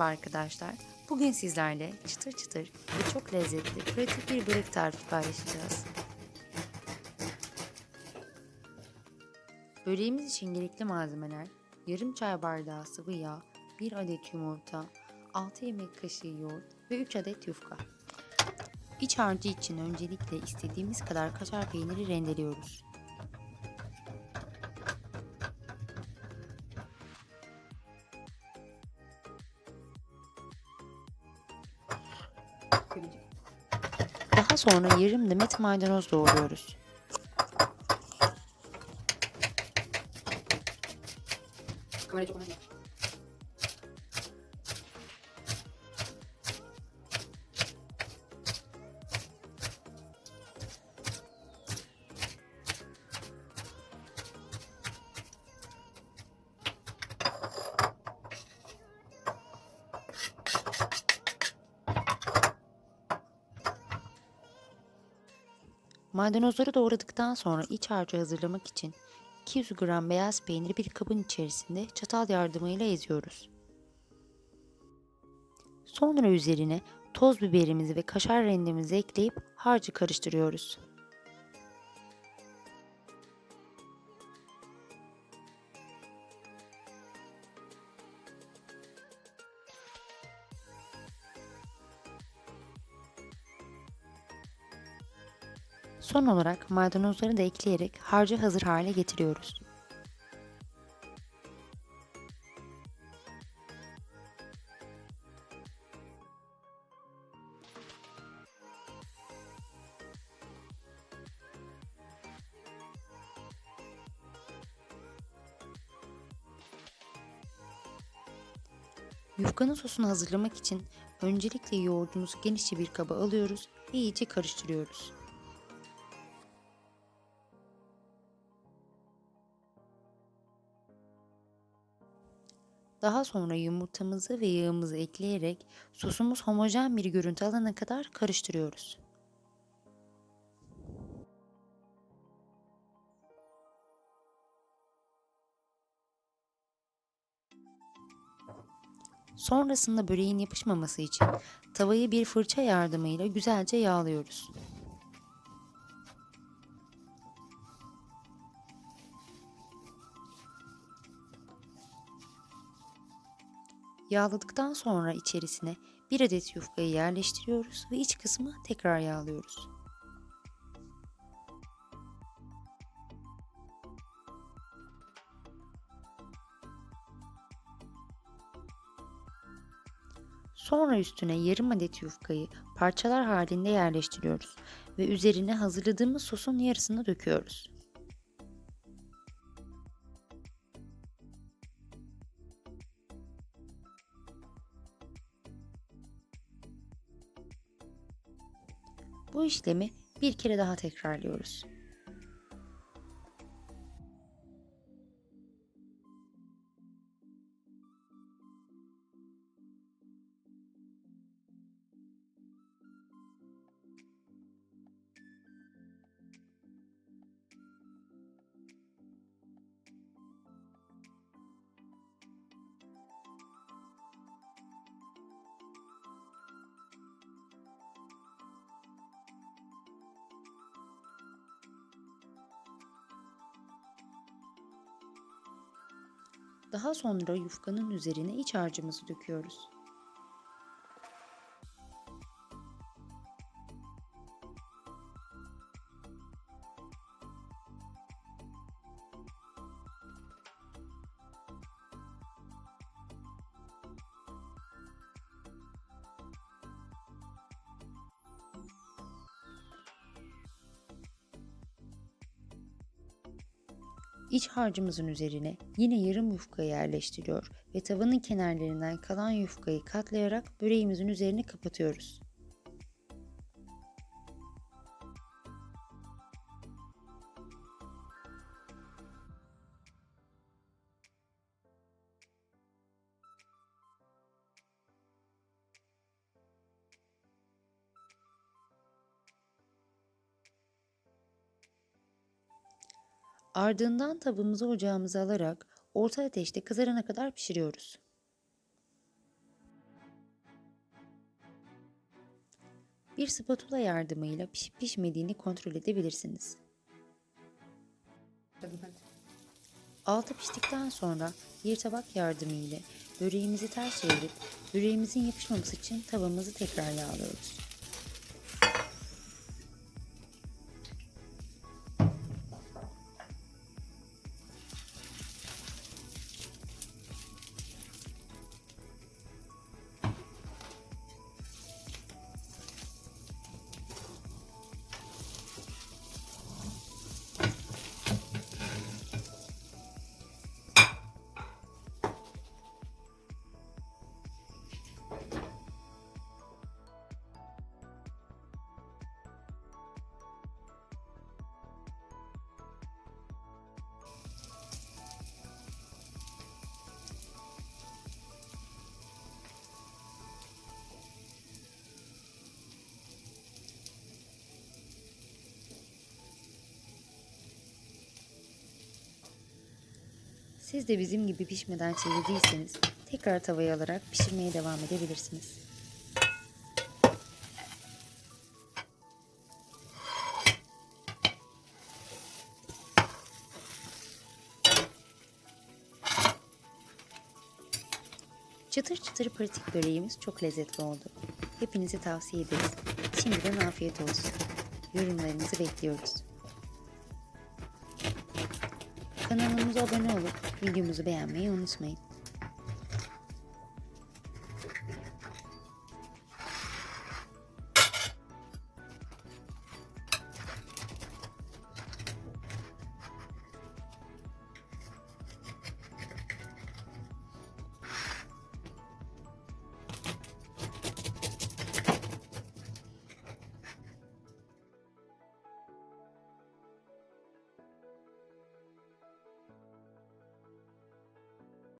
Merhaba arkadaşlar. Bugün sizlerle çıtır çıtır ve çok lezzetli pratik bir börek tarifi paylaşacağız. Böreğimiz için gerekli malzemeler yarım çay bardağı sıvı yağ, 1 adet yumurta, 6 yemek kaşığı yoğurt ve 3 adet yufka. İç harcı için öncelikle istediğimiz kadar kaşar peyniri rendeliyoruz. Daha sonra yarım demet maydanoz doğruyoruz. Maydanozları doğradıktan sonra iç harcı hazırlamak için 200 gram beyaz peyniri bir kabın içerisinde çatal yardımıyla eziyoruz. Sonra üzerine toz biberimizi ve kaşar rendemizi ekleyip harcı karıştırıyoruz. Son olarak maydanozları da ekleyerek harcı hazır hale getiriyoruz. Yufkanın sosunu hazırlamak için öncelikle yoğurdumuzu genişçe bir kaba alıyoruz ve iyice karıştırıyoruz. Daha sonra yumurtamızı ve yağımızı ekleyerek sosumuz homojen bir görüntü alana kadar karıştırıyoruz. Sonrasında böreğin yapışmaması için tavayı bir fırça yardımıyla güzelce yağlıyoruz. Yağladıktan sonra içerisine bir adet yufkayı yerleştiriyoruz ve iç kısmı tekrar yağlıyoruz. Sonra üstüne yarım adet yufkayı parçalar halinde yerleştiriyoruz ve üzerine hazırladığımız sosun yarısını döküyoruz. Bu işlemi bir kere daha tekrarlıyoruz. Daha sonra yufkanın üzerine iç harcımızı döküyoruz. İç harcımızın üzerine yine yarım yufka yerleştiriyor ve tavanın kenarlarından kalan yufkayı katlayarak böreğimizin üzerini kapatıyoruz. Ardından tavamızı ocağımıza alarak orta ateşte kızarana kadar pişiriyoruz. Bir spatula yardımıyla pişip pişmediğini kontrol edebilirsiniz. Altı piştikten sonra bir tabak yardımı ile böreğimizi ters çevirip böreğimizin yapışmaması için tavamızı tekrar yağlıyoruz. Siz de bizim gibi pişmeden çevirdiyseniz tekrar tavaya alarak pişirmeye devam edebilirsiniz. Çıtır çıtır pratik böreğimiz çok lezzetli oldu. Hepinize tavsiye ederiz. Şimdiden afiyet olsun. Yorumlarınızı bekliyoruz. Kanalımıza abone olup videomuzu beğenmeyi unutmayın.